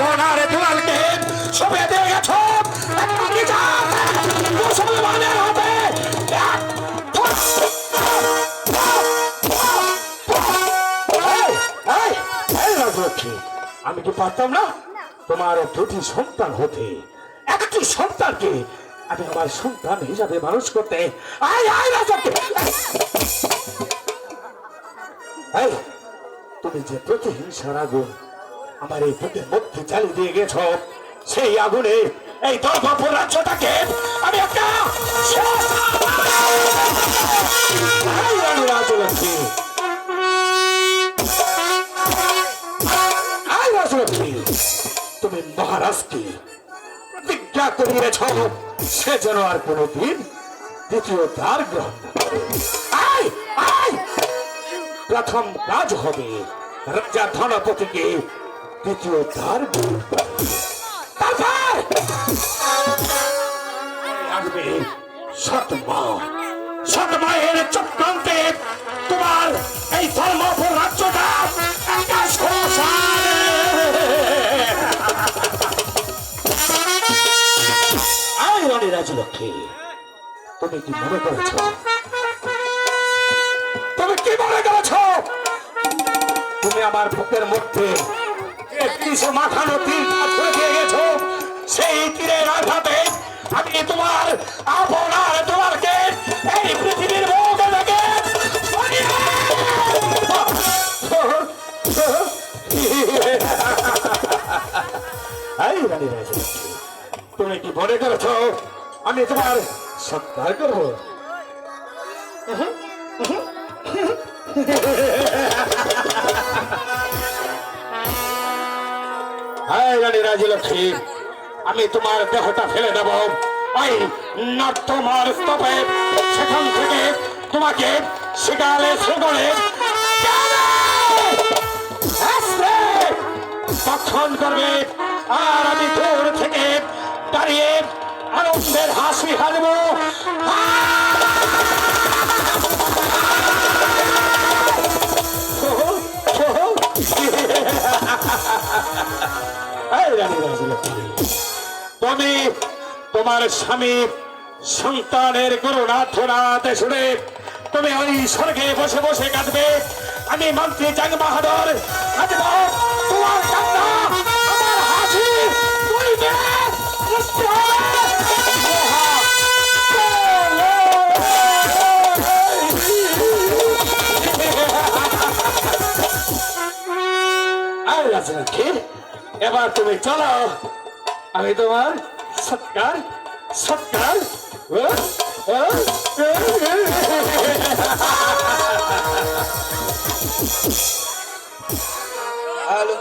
আপনার দুয়ারকে সবে দিয়ে গেছ। মুসলমানের হবে আমি কি পারতাম না? তোমার দুটি সন্তান হতে। একটি সন্তানকে আমি আমার সন্তান হিসাবে মানুষ করতে। আয় আয় তুমি যে প্রতিহিংসার আগুন আমার এই বুকের মধ্যে জ্বালিয়ে দিয়ে গেছ? সেই আগুনে এই দর্ভপুর রাজ্যটাকে আমি একটা রাজলক্ষ্মী, তুমি মহারাজকে প্রতিজ্ঞা করিয়েছ, সে যেন আর কোনোদিন দ্বিতীয় দ্বার গ্রহণ প্রথম কাজ হবে রাজা ধনপতিকে করা। তারপর আসবে সতমা চক্রান্তে তোমার এই ধর্মপুর রাজ্যটা তুমি কি মনে করেছ? তুমি কি মনে করেছ? তুমি আমার বুকের মধ্যে একত্রিশে মাথানো তীর ধরে দিয়ে গেছো। সেই তীরের আঘাতে আমি তোমার আপনার তোমারকে এই পৃথিবীর রানী রাজলক্ষ্মী তুমি কি মনে করেছ? আমি তোমার সৎকার করব। রানী রাজলক্ষ্মী আমি তোমার দেহটা ফেলে দেব। ওই নর্তমার স্তপে সেখান থেকে তোমাকে শিকালে সেগলে তখন করবে আর আমি দূর থেকে দাঁড়িয়ে আনন্দের হাসি হাসব। তুমি তোমার স্বামী সন্তানের করুণাথনাতে শুনে তুমি ওই স্বর্গে বসে বসে কাঁদবে। আমি মন্ত্রী জাং বাহাদুর তোমার। এবার তুমি চলো। আমি তোমার সৎকার সৎকার ও, ও, ও, ও। আলো